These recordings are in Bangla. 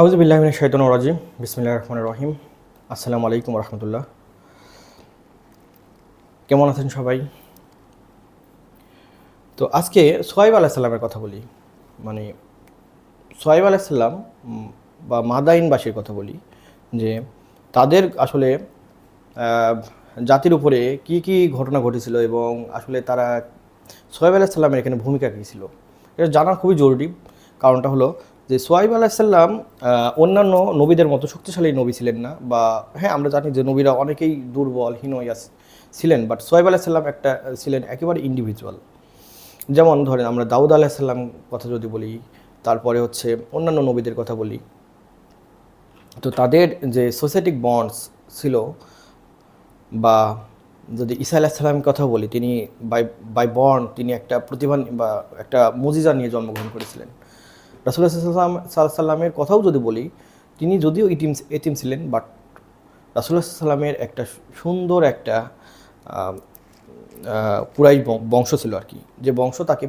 আউজবিল্লাহমিন শৈতন রাজিম। বিসমিল্লা রহমান রহিম। আসসালামু আলাইকুম রহমতুল্লাহ। কেমন আছেন সবাই? তো আজকে সোহাইব আলাহিসাল্লামের কথা বলি। মানে সোহাইব আলাহিসাল্লাম উম, বা মাদাইনবাসীর কথা বলি যে তাদের আসলে জাতির উপরে কি কি ঘটনা ঘটেছিল এবং আসলে তারা সোহাইব আলাহিসাল্লামের এখানে ভূমিকা কী ছিল এটা জানা খুবই জরুরি। কারণটা হলো যে সোয়াইব আলাহিসাল্লাম অন্যান্য নবীদের মতো শক্তিশালী নবী ছিলেন না বা হ্যাঁ আমরা জানি যে নবীরা অনেকেই দুর্বল হীনয়াস ছিলেন বাট সোহাইব আলাহিসাল্লাম একটা ছিলেন একেবারে ইন্ডিভিজুয়াল যেমন ধরেন আমরা দাউদ আলাহিসাল্লাম কথা যদি বলি, তারপরে হচ্ছে অন্যান্য নবীদের কথা বলি, তো তাদের যে সোসাইটিক বন্ডস ছিল বা যদি ঈসা আলাহিসাল্লামের কথা বলি, তিনি বাই বাই বর্ন তিনি একটা প্রতিভা বা একটা মুজিজা নিয়ে জন্মগ্রহণ করেছিলেন। রাসুল্লাহ সাল্লাম সাল্লামের কথাও যদি বলি, তিনি যদিও ইটিম এটিম ছিলেন বাট রাসুল্লাহ সাল্লামের একটা সুন্দর একটা পুরাই বংশ ছিল আর কি, যে বংশ তাকে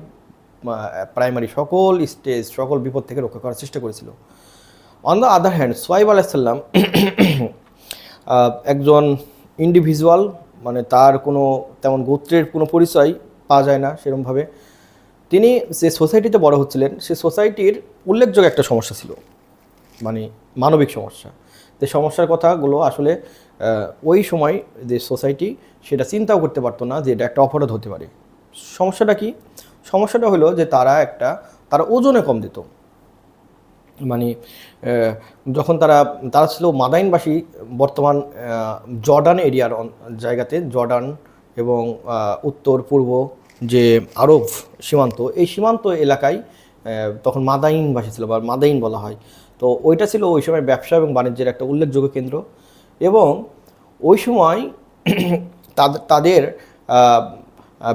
প্রাইমারি সকল স্টেজ সকল বিপদ থেকে রক্ষা করার চেষ্টা করেছিল। On the other hand Shuaib আলাইসাল্লাম একজন ইন্ডিভিজুয়াল মানে তার কোনো তেমন গোত্রের কোনো পরিচয় পাওয়া যায় না সেরকমভাবে তিনি যে সোসাইটিতে বড় হচ্ছিলেন, সে সোসাইটির উল্লেখযোগ্য একটা সমস্যা ছিল। মানে মানবিক সমস্যা। যে সমস্যার কথাগুলো আসলে ওই সময় যে সোসাইটি সেটা চিন্তাও করতে পারতো না যে এটা একটা অপরাধ হতে পারে। সমস্যাটা কি? সমস্যাটা হলো যে তারা একটা, তারা ওজনে কম দিত। মানে যখন তারা তারা ছিল মাদাইনবাসী, বর্তমান জর্ডান এরিয়ার জায়গাতে, জর্ডান এবং উত্তর, পূর্ব যে আরব সীমান্ত, এই সীমান্ত এলাকায় তখন মাদাইনবাসী ছিল বা মাদাইন বলা হয়। তো ওইটা ছিল ওই সময় ব্যবসা এবং বাণিজ্যের একটা উল্লেখযোগ্য কেন্দ্র এবং ওই সময় তাদের তাদের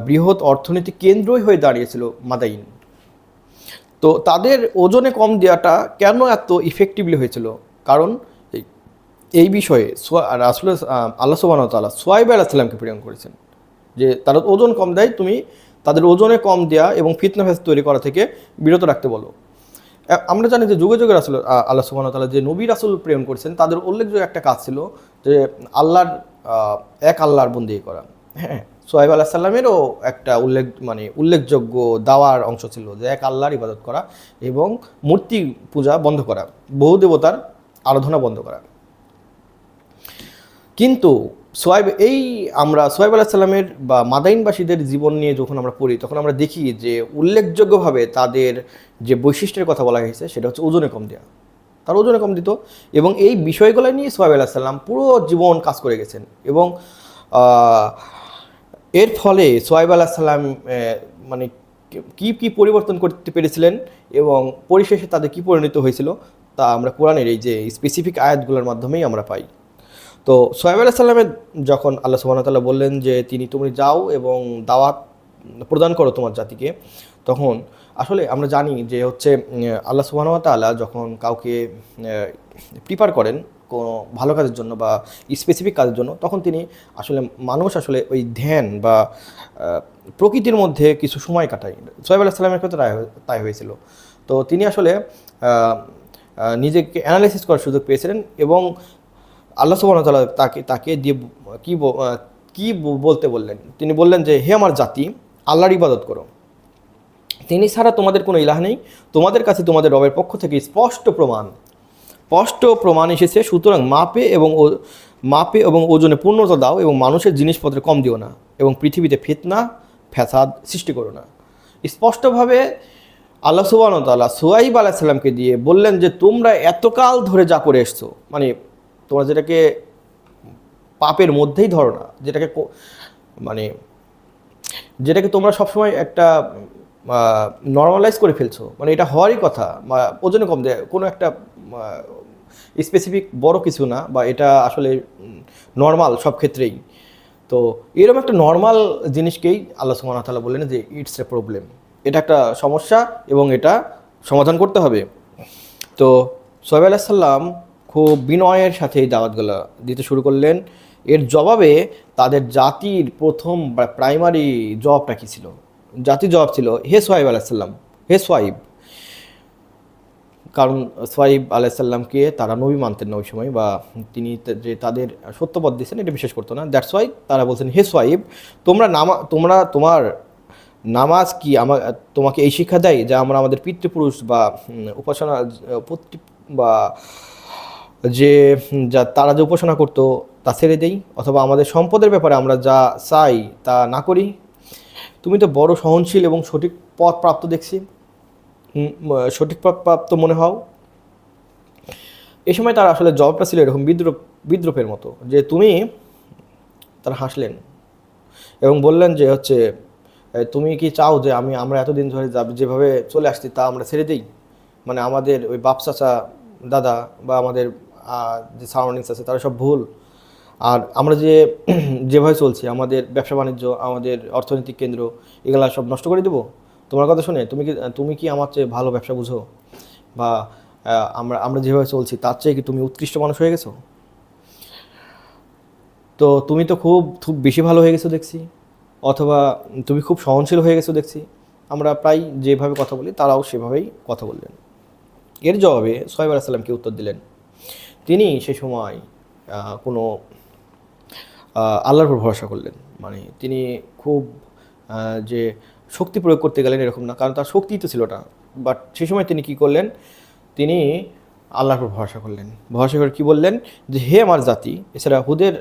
বৃহৎ অর্থনৈতিক কেন্দ্রই হয়ে দাঁড়িয়েছিল মাদাইন। তো তাদের ওজনে কম দেওয়াটা কেন এত ইফেক্টিভলি হয়েছিল? কারণ এই- বিষয়ে রাসুল আল্লাহ সুবাহ তাল্লাহ সোয়াইব আলাহিসাল্লামকে প্রেরণ করেছেন। যে তারা ওজন কম দেয়, তুমি তাদের ওজনে কম দেওয়া এবং ফিতনা ফেস তৈরি করা থেকে বিরত রাখতে বলো। আমরা জানি যে যুগে যুগে রাসুল আল্লাহ সুবাহ তাল্লাহ যে নবী রাসুল প্রেরণ করেছেন, তাদের উল্লেখযোগ্য একটা কাজ ছিল যে আল্লাহর এক আল্লাহর বন্দি করা। হ্যাঁ সোহাইব আল্লাহ সাল্লামেরও একটা উল্লেখ মানে উল্লেখযোগ্য দাওয়ার অংশ ছিল যে এক আল্লাহর ইবাদত করা এবং মূর্তি পূজা বন্ধ করা, বহু দেবতার আরাধনা বন্ধ করা। কিন্তু সোয়াইব, এই আমরা সোয়াইব আলাহ সাল্লামের বা মাদাইনবাসীদের জীবন নিয়ে যখন আমরা পড়ি, তখন আমরা দেখি যে উল্লেখযোগ্যভাবে তাদের যে বৈশিষ্ট্যের কথা বলা হয়েছে, সেটা হচ্ছে ওজনে কম দেওয়া তার ওজনে কম দিত এবং এই বিষয়গুলো নিয়ে সোহাইব আলাহ সাল্লাম পুরো জীবন কাজ করে গেছেন এবং এর ফলে সোহাইব আলাহ সাল্লাম মানে কি কি পরিবর্তন করতে পেরেছিলেন এবং পরিশেষে তাদের কি পরিণত হয়েছিল, তা আমরা কোরআনের এই যে স্পেসিফিক আয়াতগুলোর মাধ্যমেই আমরা পাই। তো সোহাইব আলাহ সাল্লামের যখন আল্লাহ সুবাহতাল্লাহ বললেন যে তিনি তুমি যাও এবং দাওয়াত প্রদান করো তোমার জাতিকে, তখন আসলে আমরা জানি যে হচ্ছে আল্লাহ সুবাহতাল্লাহ যখন কাউকে প্রিপার করেন কোনো ভালো কাজের জন্য বা স্পেসিফিক কাজের জন্য, তখন তিনি আসলে মানুষ আসলে ওই ধ্যান বা প্রকৃতির মধ্যে কিছু সময় কাটায়। সোহেব আলাহ সাল্লামের ক্ষেত্রে তাই হয়েছিল। তো তিনি আসলে নিজেকে অ্যানালাইসিস করার সুযোগ পেয়েছিলেন এবং আল্লাহ সুবাহতাল্লাহ তাকে তাকে দিয়ে কি কি বলতে বললেন? তিনি বললেন যে, হে আমার জাতি, আল্লাহর ইবাদত করো। তিনি ছাড়া তোমাদের কোনো ইলাহ নেই। তোমাদের কাছে তোমাদের রবের পক্ষ থেকে স্পষ্ট প্রমাণ। স্পষ্ট প্রমাণ এসেছে, সুতরাং মাপে এবং মাপে এবং ওজনে পূর্ণতা দাও এবং মানুষের জিনিসপত্র কম দিও না এবং পৃথিবীতে ফিতনা, ফ্যাসাদ সৃষ্টি করো না। স্পষ্টভাবে আল্লাহ সুবাহ তাল্লাহ সোয়াইব আলাহিসাল্লামকে দিয়ে বললেন যে, তোমরা এতকাল ধরে যা করে এসছো মানে তোমরা যেটাকে পাপের মধ্যেই ধরো না, যেটাকে মানে যেটাকে তোমরা সবসময় একটা নর্মালাইজ করে ফেলছো মানে এটা হওয়ারই কথা, বা ওজনে কম দেয় কোনো একটা স্পেসিফিক বড় কিছু না, বা এটা আসলে নর্মাল সব ক্ষেত্রেই। তো এরকম একটা নর্মাল জিনিসকেই আল্লাহ ওয়া তাআলা বললেন যে ইটস এ প্রবলেম এটা একটা সমস্যা এবং এটা সমাধান করতে হবে। তো সোহেব আলাহ সাল্লাম খুব বিনয়ের সাথে এই দাওয়াতগুলো দিতে শুরু করলেন। এর জবাবে তাদের জাতির প্রথম প্রাইমারি জবটা কী ছিল? জাতির জবাব ছিল, হে সোহাইব আলাহিসাল্লাম হে সোহাইব। কারণ সোয়াইব আলাইসাল্লামকে তারা নবী মানতেন না ওই সময় বা তিনি যে তাদের সত্যপদ দিয়েছেন এটা বিশ্বাস করতো না। দ্যাটস ওয়াই তারা বলছেন, হে সোয়াইব তোমরা নামা, তোমরা তোমার নামাজ কি আমার তোমাকে এই শিক্ষা দেয় যা আমরা আমাদের পিতৃপুরুষ বা উপাসনা বা যে যা তারা যে উপাসনা করতো তা ছেড়ে দেই অথবা আমাদের সম্পদের ব্যাপারে আমরা যা চাই তা না করি। তুমি তো বড় সহনশীল এবং সঠিক পথ প্রাপ্ত দেখছি। সঠিক পথ প্রাপ্ত মনে হও। এ সময় তার আসলে জবটা ছিল এরকম বিদ্রুপ, বিদ্রুপের মতো যে তুমি তারা হাসলেন এবং বললেন যে হচ্ছে তুমি কি চাও যে আমি, আমরা এতদিন ধরে যেভাবে চলে আসছি তা আমরা ছেড়ে দিই? মানে আমাদের ওই বাপ চাচা দাদা বা আমাদের যে সারাউন্ডিংস আছে, তারা সব ভুল। আর আমরা যে যেভাবে চলছি, আমাদের ব্যবসা বাণিজ্য, আমাদের অর্থনৈতিক কেন্দ্র, এগুলো সব নষ্ট করে দেবো? তোমার কথা শুনে, তুমি কি তুমি কি আমার চেয়ে ভালো ব্যবসা বুঝো? বা আমরা আমরা যেভাবে চলছি, তার চেয়ে কি তুমি উৎকৃষ্ট মানুষ হয়ে গেছো? তো তুমি তো খুব খুব বেশি ভালো হয়ে গেছো দেখছি। অথবা তুমি খুব সহনশীল হয়ে গেছো দেখছি। আমরা প্রায় যেভাবে কথা বলি, তারাও সেভাবেই কথা বললেন। এর জবাবে সোহেব আলাইসাল্লামকে উত্তর দিলেন তিনি সে সময় কোনো আল্লাহর উপর ভরসা করলেন। মানে তিনি খুব যে শক্তি প্রয়োগ করতে গেলেন এরকম না, কারণ তার শক্তি তো ছিল না। বাট সে সময় তিনি কি করলেন? তিনি আল্লাহর উপর ভরসা করলেন। ভরসা করে কি বললেন? যে, হে আমার জাতি এছাড়া হুদের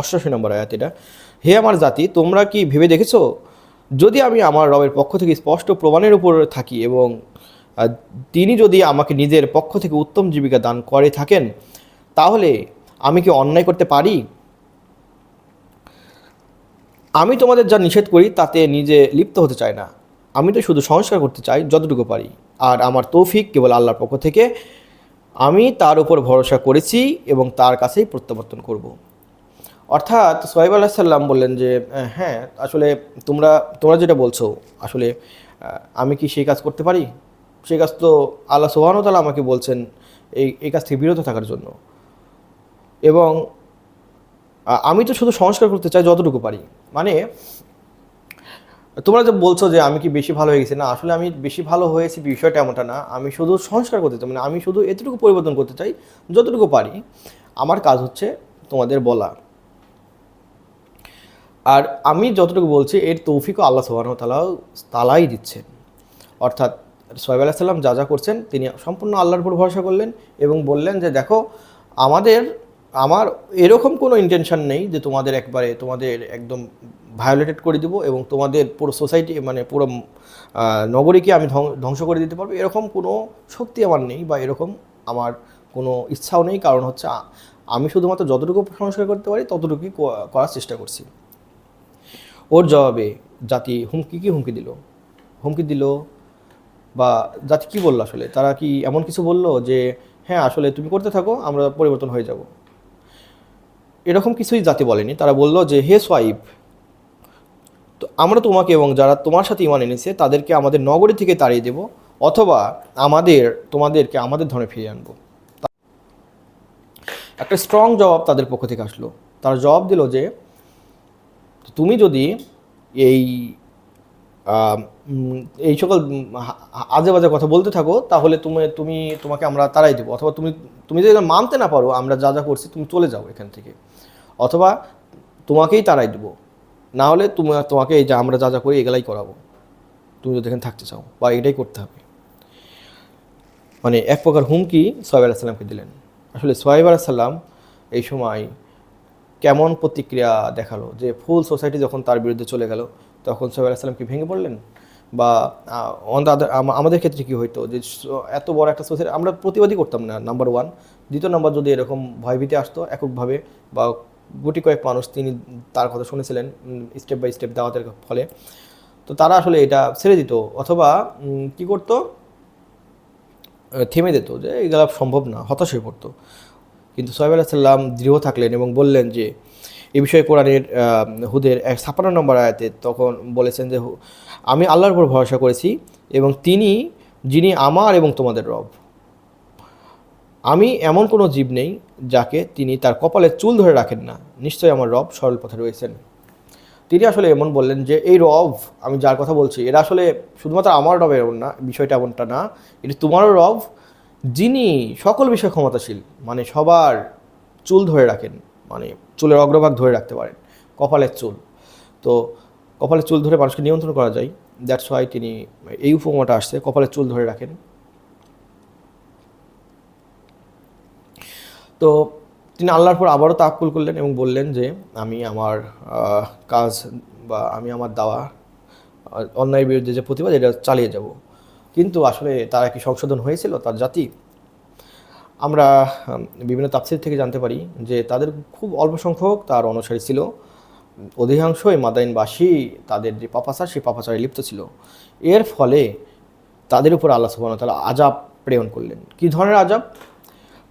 অষ্টাশি নম্বর আয়াত এটা, হে আমার জাতি, তোমরা কি ভেবে দেখেছ? যদি আমি আমার রবের পক্ষ থেকে স্পষ্ট প্রমাণের উপর থাকি এবং তিনি যদি আমাকে নিজের পক্ষ থেকে উত্তম জীবিকা দান করে থাকেন, তাহলে আমি কি অন্যায় করতে পারি? আমি তোমাদের যা নিষেধ করি, তাতে নিজে লিপ্ত হতে চাই না। আমি তো শুধু সংস্কার করতে চাই, যতটুকু পারি। আর আমার তৌফিক কেবল আল্লাহর পক্ষ থেকে। আমি তার উপর ভরসা করেছি এবং তার কাছেই প্রত্যাবর্তন করব। অর্থাৎ সোহেব আল্লাহ সাল্লাম বললেন যে হ্যাঁ আসলে তোমরা তোমরা যেটা বলছো, আসলে আমি কি সেই কাজ করতে পারি? সেই কাজ তো আল্লাহ সোহানতালা আমাকে বলছেন এই এই কাজ থেকে বিরত থাকার জন্য। এবং আমি তো শুধু সংস্কার করতে চাই যতটুকু পারি। মানে তোমরা যে বলছো যে আমি কি বেশি ভালো হয়ে গেছি, না, আসলে আমি বেশি ভালো হয়েছি বিষয়টা এমনটা না। আমি শুধু সংস্কার করতে চাই মানে আমি শুধু এতটুকু পরিবর্তন করতে চাই যতটুকু পারি। আমার কাজ হচ্ছে তোমাদের বলা। আর আমি যতটুকু বলছি, এর তৌফিকও আল্লাহ সুবাহ তালাও তালাই দিচ্ছেন। অর্থাৎ সোহেব আলাহিসাল্লাম যা যা করছেন, তিনি সম্পূর্ণ আল্লাহর উপর ভরসা করলেন এবং বললেন যে, দেখো, আমাদের, আমার এরকম কোনো ইন্টেনশন নেই যে তোমাদের একবারে, তোমাদের একদম ভায়োলেটেড করে দিব এবং তোমাদের পুরো সোসাইটি মানে পুরো নগরীকে আমি ধ্বং- ধ্বংস করে দিতে পারব। এরকম কোনো শক্তি আমার নেই বা এরকম আমার কোনো ইচ্ছাও নেই। কারণ হচ্ছে আমি শুধুমাত্র যতটুকু সংস্কার করতে পারি, ততটুকুই করার চেষ্টা করছি। ওর জবাবে জাতি হুমকি, কি হুমকি দিল? হুমকি দিল বা জাতি কি বলল আসলে? তারা কি এমন কিছু বলল যে হ্যাঁ আসলে তুমি করতে থাকো, আমরা পরিবর্তন হয়ে যাব এরকম কিছুই জাতি বলেনি। তারা বলল যে, হে সোয়াইব, তো আমরা তোমাকে এবং যারা তোমার সাথে ইমান এনেছে, তাদেরকে আমাদের নগরী থেকে তাড়িয়ে দেব, অথবা আমাদের, তোমাদেরকে আমাদের ধরনে ফিরিয়ে আনব। একটা স্ট্রং জবাব তাদের পক্ষ থেকে আসলো। তারা জবাব দিল যে, তুমি যদি এই এই সকল আজে বাজে কথা বলতে থাকো, তাহলে তুমি তুমি, তোমাকে আমরা তাড়াই দেবো। অথবা তুমি তুমি যদি মানতে না পারো, আমরা যা যা করছি তুমি চলে যাও এখান থেকে। অথবা তোমাকেই তাড়াই দেবো। না হলে তুমি, তোমাকে এই যে, আমরা যা যা করি, এগুলাই করাবো। তুমি যদি এখানে থাকতে চাও, বা এটাই করতে হবে। মানে এক প্রকার হুমকি সোহেব আলাহিসাল্লামকে দিলেন। আসলে সোহেব আলাহিসাল্লাম এই সময় কেমন প্রতিক্রিয়া দেখাল? যে ফুল সোসাইটি যখন তার বিরুদ্ধে চলে গেল, তখন সোহেব আলাহিসাল্লাম কি ভেঙে পড়লেন? বা আমাদের ক্ষেত্রে কি হইতো? যে এত বড় একটা সোসাইটি, আমরা প্রতিবাদই করতাম না নাম্বার ওয়ান দ্বিতীয় নাম্বার যদি এরকম ভয়ভীতি আসতো এককভাবে বা গুটি কয়েক মানুষ তিনি তার কথা শুনেছিলেন স্টেপ বাই স্টেপ দাওয়াতের ফলে, তো তারা আসলে এটা ছেড়ে দিত। অথবা কি করতো? থেমে দিত যে, এগুলো সম্ভব না, হতাশ হয়ে পড়তো। কিন্তু সোহেব আলাহিসাল্লাম দৃঢ় থাকলেন এবং বললেন যে এই বিষয়ে কোরআনের হুদের এক ছাপ্পান্ন নম্বর আয়াতে তখন বলেছেন যে, আমি আল্লাহর উপর ভরসা করেছি এবং তিনি, যিনি আমার এবং তোমাদের রব। আমি এমন কোনো জীব নেই যাকে তিনি তার কপালে চুল ধরে রাখেন না। নিশ্চয়ই আমার রব সরল পথে রয়েছেন। তিনি আসলে এমন বললেন যে, এই রব, আমি যার কথা বলছি, এরা আসলে শুধুমাত্র আমার রব এমন না, বিষয়টা এমনটা না, এটি তোমারও রব, যিনি সকল বিষয়ে ক্ষমতাশীল মানে সবার চুল ধরে রাখেন। মানে চুলের অগ্রভাগ ধরে রাখতে পারেন, কপালের চুল। তো কপালের চুল ধরে মানুষকে নিয়ন্ত্রণ করা যায়। দ্যাটস ওয়াই তিনি এই উপমাটা আসছে, কপালের চুল ধরে রাখেন। তো তিনি আল্লাহর পর আবারও তাক্কুল করলেন এবং বললেন যে, আমি আমার কাজ বা আমি আমার দাওয়া অন্যায়ের বিরুদ্ধে যে প্রতিবাদ, এটা চালিয়ে যাব। কিন্তু আসলে তারা কি সংশোধন হয়েছিল? তার জাতি আমরা বিভিন্ন তাফসির থেকে জানতে পারি যে তাদের খুব অল্প সংখ্যক তার অনুসারী ছিল। অধিকাংশই মাদাইনবাসী তাদের যে পাপাচার, সেই পাপাচারে লিপ্ত ছিল। এর ফলে তাদের উপর আল্লাহ সুবহানাহু ওয়া তাআলা আজাব প্রেরণ করলেন। কী ধরনের আজাব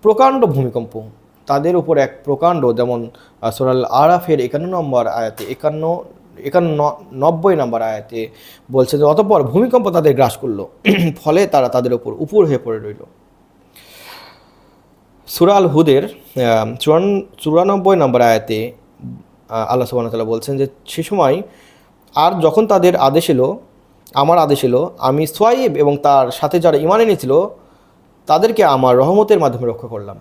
প্রকাণ্ড ভূমিকম্প। তাদের উপর এক প্রকাণ্ড যেমন সুরাল আরাফের একান্ন নম্বর আয়াতে, একান্ন একান্ন, নব্বই নম্বর আয়াতে বলছে যে, অতঃপর ভূমিকম্প তাদের গ্রাস করল। ফলে তারা তাদের উপর উপর হয়ে পড়ে রইল। সুরাল হুদের আহ, চুরান চুরানব্বই নম্বর আয়াতে আল্লাহ সুবহানাহু ওয়া তাআলা বলছেন যে সে সময় আর যখন তাদের আদেশ এলো আমার আদেশ এলো আমি সোয়াইব এবং তার সাথে যারা ইমান এনেছিল তাদেরকে আমার রহমতের মাধ্যমে রক্ষা করলাম।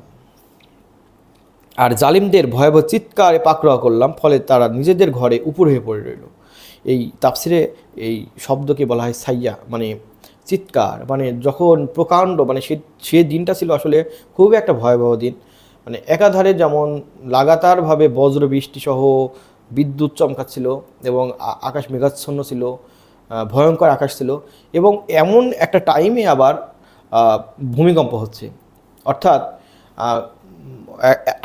আর জালিমদের ভয়াবহ চিৎকারে পাকড়াও করলাম ফলে তারা নিজেদের ঘরে উপর হয়ে পড়ে রইল। এই তাফসিরে এই শব্দকে বলা হয় সাইয়া মানে চিৎকার মানে যখন প্রকাণ্ড মানে সে সে দিনটা ছিল আসলে খুব একটা ভয়াবহ দিন। মানে একাধারে যেমন লাগাতারভাবে বজ্র বৃষ্টি সহ বিদ্যুৎ চমকাচ্ছিল এবং আকাশ মেঘাচ্ছন্ন ছিল ভয়ঙ্কর আকাশ ছিল এবং এমন একটা টাইমে আবার ভূমিকম্প হচ্ছে। অর্থাৎ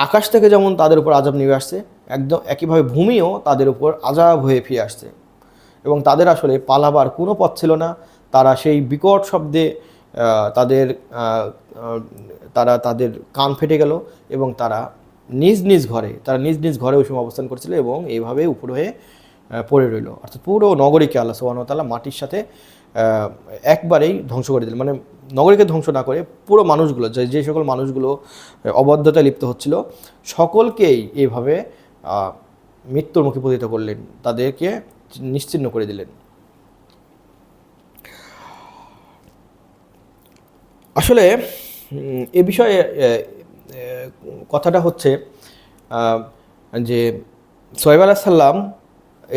আকাশ থেকে যেমন তাদের উপর আজাব নেমে আসছে, একদম একইভাবে ভূমিও তাদের উপর আজাব হয়ে ফিরে আসছে। এবং তাদের আসলে পালাবার কোনো পথ ছিল না তারা সেই বিকট শব্দে তাদের তারা তাদের কান ফেটে গেল এবং তারা নিজ নিজ ঘরে তারা নিজ নিজ ঘরে ওই সময় অবস্থান করছিল এবং এইভাবে উপর হয়ে পড়ে রইল। অর্থাৎ পুরো নগরীকে আল্লাহ ওয়া মাটির সাথে একবারেই ধ্বংস করে দিলেন। মানে নগরীকে ধ্বংস না করে পুরো মানুষগুলো যে যে সকল মানুষগুলো অবাধ্যতায় লিপ্ত হচ্ছিল সকলকেই এইভাবে আহ, মৃত্যুর মুখে পতিত করলেন। তাদেরকে নিশ্চিহ্ন করে দিলেন। আসলে এ বিষয়ে কথাটা হচ্ছে যে সোহেব আলাহ সাল্লাম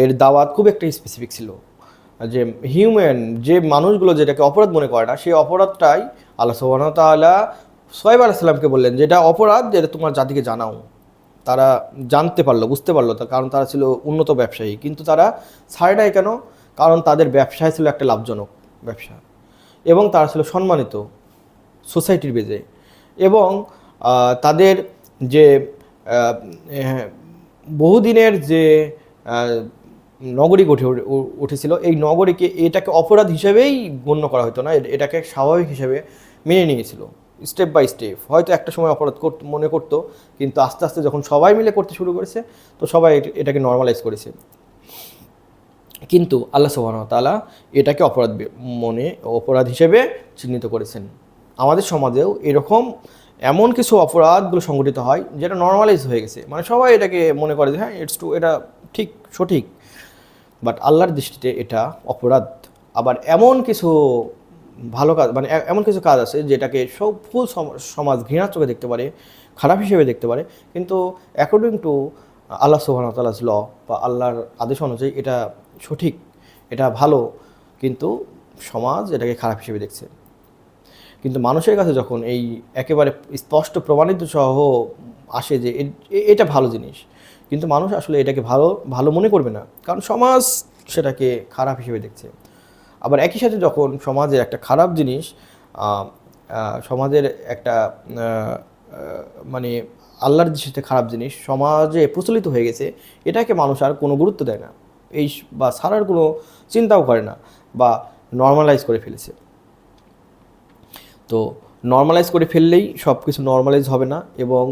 এর দাওয়াত খুব একটা স্পেসিফিক ছিল। যে হিউম্যান যে মানুষগুলো যেটাকে অপরাধ মনে করে না, সেই অপরাধটাই আল্লাহ তাআলা সোহেব আলাহ সাল্লামকে বললেন যেটা অপরাধ, যেটা তোমার জাতিকে জানাও। তারা জানতে পারল, বুঝতে পারল, তা কারণ তারা ছিল উন্নত ব্যবসায়ী। কিন্তু তারা ছাড়ে নাই কেন? কারণ তাদের ব্যবসায় ছিল একটা লাভজনক ব্যবসা। এবং তারা ছিল সম্মানিত। সোসাইটির বেজে। এবং তাদের যে বহুদিনের যে নগরী গঠে উঠেছিল, এই নগরীকে এটাকে অপরাধ হিসেবেই গণ্য করা হতো না এটাকে স্বাভাবিক হিসেবে মেনে নিয়েছিল, স্টেপ বাই স্টেপ। হয়তো একটা সময় অপরাধ মনে করতো, কিন্তু আস্তে আস্তে যখন সবাই মিলে করতে শুরু করেছে, তো সবাই এটাকে নর্মালাইজ করেছে। কিন্তু আল্লাহ তাআলা এটাকে অপরাধ মনে, অপরাধ হিসেবে চিহ্নিত করেছেন। আমাদের সমাজেও এরকম এমন কিছু অপরাধগুলো সংঘটিত হয় যেটা নর্মালাইজ হয়ে গেছে। মানে সবাই এটাকে মনে করে যে হ্যাঁ ইটস টু এটা ঠিক, সঠিক। বাট আল্লাহর দৃষ্টিতে এটা অপরাধ। আবার এমন কিছু ভালো কাজ মানে এমন কিছু কাজ আছে যেটাকে সব ফুল সম- সমাজ ঘৃণার চোখে দেখতে পারে, খারাপ হিসেবে দেখতে পারে। কিন্তু অ্যাকর্ডিং টু আল্লাহ সুবহানাহু তালাস ল বা আল্লাহর আদেশ অনুযায়ী এটা সঠিক, এটা ভালো। কিন্তু সমাজ এটাকে খারাপ হিসেবে দেখছে। কিন্তু মানুষের কাছে যখন এই একেবারে স্পষ্ট প্রমাণিত সহ আসে যে এটা ভালো জিনিস, কিন্তু মানুষ আসলে এটাকে ভালো ভালো মনে করবে না, কারণ সমাজ সেটাকে খারাপ হিসেবে দেখছে। আবার একই সাথে যখন সমাজের একটা খারাপ জিনিস সমাজের একটা মানে আল্লাহর দৃষ্টিতে খারাপ জিনিস সমাজে প্রচলিত হয়ে গেছে, এটাকে মানুষ আর কোনো গুরুত্ব দেয় না। এই বা ছাড়ার কোনো চিন্তাও করে না বা নর্মালাইজ করে ফেলেছে। তো নর্মালাইজ করে ফেললেই সব কিছু নর্মালাইজ হবে না এবং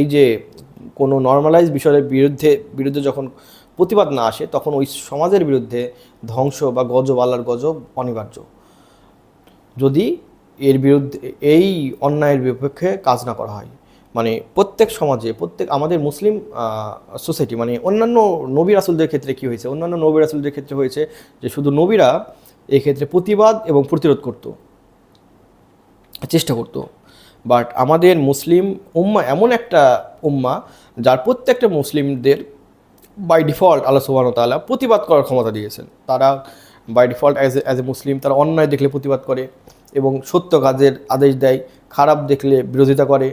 এই যে কোনো নর্মালাইজ বিষয়ের বিরুদ্ধে বিরুদ্ধে যখন প্রতিবাদ না আসে, তখন ওই সমাজের বিরুদ্ধে ধ্বংস বা গজব, আল্লাহর গজব অনিবার্য। যদি এর বিরুদ্ধে, এই অন্যায়ের বিপক্ষে কাজ না করা হয় মানে প্রত্যেক সমাজে, প্রত্যেক আমাদের মুসলিম সোসাইটি মানে অন্যান্য নবী রাসুলদের ক্ষেত্রে কী হয়েছে? অন্যান্য নবী রাসুলদের ক্ষেত্রে হয়েছে যে শুধু নবীরা এই ক্ষেত্রে প্রতিবাদ এবং প্রতিরোধ করতো। চেষ্টা করতো। বাট আমাদের মুসলিম উম্মা এমন একটা উম্মা যার প্রত্যেকটা মুসলিমদের বাই ডিফল্ট আল্লাহ সুবাহ তাআলা প্রতিবাদ করার ক্ষমতা দিয়েছেন। তারা by default as a as a Muslim তারা অন্যায় দেখলে প্রতিবাদ করে এবং সত্য কাজের আদেশ দেয়, খারাপ দেখলে বিরোধিতা করে,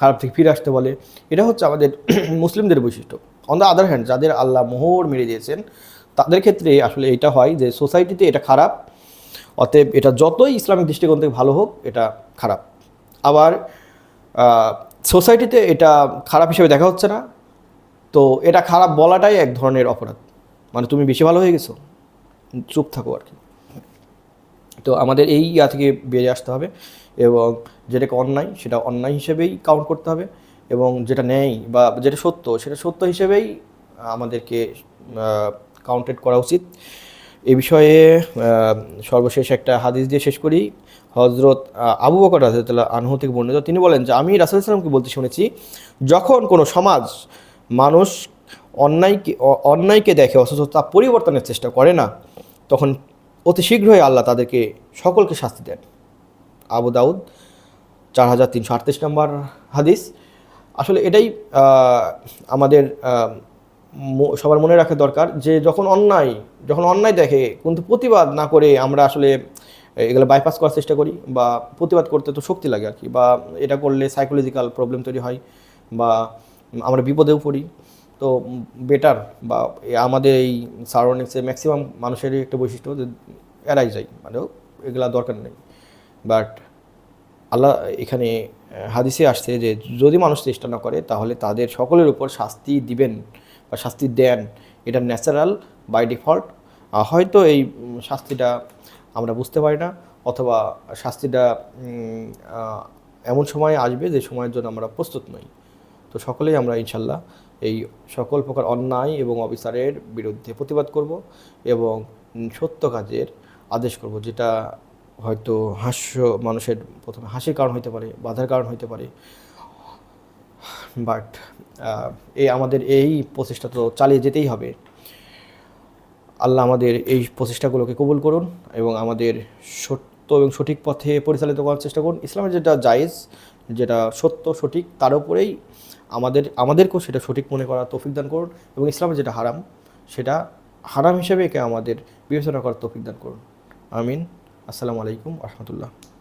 খারাপ থেকে ফিরে আসতে বলে। এটা হচ্ছে আমাদের মুসলিমদের বৈশিষ্ট্য। অন দ্য আদার হ্যান্ড যাদের আল্লাহ মোহর মেরে দিয়েছেন, তাদের ক্ষেত্রে আসলে এটা হয় যে সোসাইটিতে এটা খারাপ অতএব এটা যতই ইসলামিক দৃষ্টিকোণ থেকে ভালো হোক, এটা খারাপ। আবার সোসাইটিতে এটা খারাপ হিসেবে দেখা হচ্ছে না। তো এটা খারাপ বলাটাই এক ধরনের অপরাধ। মানে তুমি বেশি ভালো হয়ে গেছো, চুপ থাকো আর কি। তো আমাদের এই ইয়া থেকে বেরিয়ে আসতে হবে এবং যেটাকে অন্যায়, সেটা অন্যায় হিসেবেই কাউন্ট করতে হবে এবং যেটা নেই বা যেটা সত্য, সেটা সত্য হিসেবেই আমাদেরকে কাউন্টেড করা উচিত। এই বিষয়ে সর্বশেষ একটা হাদিস দিয়ে শেষ করি। হজরত আবু বকর রাজতুল্লাহ আনহু থেকে বর্ণিত, তিনি বলেন যে, আমি রাসুল ইসলামকে বলতে শুনেছি, যখন কোনো সমাজ মানুষ অন্যায়কে অন্যায়কে দেখে, অথচ তা পরিবর্তনের চেষ্টা করে না, তখন অতি শীঘ্রই আল্লাহ তাদেরকে সকলকে শাস্তি দেন। আবু দাউদ, চার হাজার তিনশো আটত্রিশ নম্বর হাদিস। আসলে এটাই আমাদের সবার মনে রাখা দরকার যে যখন অন্যায় যখন অন্যায় দেখে, কিন্তু প্রতিবাদ না করে আমরা আসলে এগুলো বাইপাস করার চেষ্টা করি বা প্রতিবাদ করতে তো শক্তি লাগে আর কি বা এটা করলে সাইকোলজিক্যাল প্রবলেম তৈরি হয় বা আমরা বিপদেও পড়ি। তো বেটার বা আমাদের এই সারাউন্ডিংসে ম্যাক্সিমাম মানুষেরই একটা বৈশিষ্ট্য যে এড়াই যায় মানে এগুলা দরকার নেই। বাট আল্লাহ এখানে হাদিসে আসছে যে যদি মানুষ চেষ্টা না করে তাহলে তাদের সকলের উপর শাস্তি দিবেন। বা শাস্তি দেন, এটা ন্যাচারাল বাই ডিফল্ট হয়তো এই শাস্তিটা আমরা বুঝতে পারি না, অথবা শাস্তিটা এমন সময় আসবে যে সময়ের জন্য আমরা প্রস্তুত নই। তো সকলেই আমরা ইনশাল্লাহ এই সকল প্রকার অন্যায় এবং অবিচারের বিরুদ্ধে প্রতিবাদ করব এবং সত্য কাজের আদেশ করব, যেটা হয়তো হাস্য, মানুষের প্রথমে হাসির কারণ হতে পারে, বাধার কারণ হতে পারে বাট এই আমাদের এই প্রচেষ্টা তো চালিয়ে যেতেই হবে। আল্লাহ আমাদের এই প্রচেষ্টাগুলোকে কবুল করুন এবং আমাদের সত্য এবং সঠিক পথে পরিচালিত করার চেষ্টা করুন। ইসলামের যেটা জায়েজ, যেটা সত্য, সঠিক, তার উপরেই আমাদের, আমাদেরকেও সেটা সঠিক মনে করার তৌফিক দান করুন এবং ইসলামের যেটা হারাম, সেটা হারাম হিসেবে একে আমাদের বিবেচনা করার তৌফিক দান করুন। আমিন। আসসালামু আলাইকুম রহমতুল্লাহ।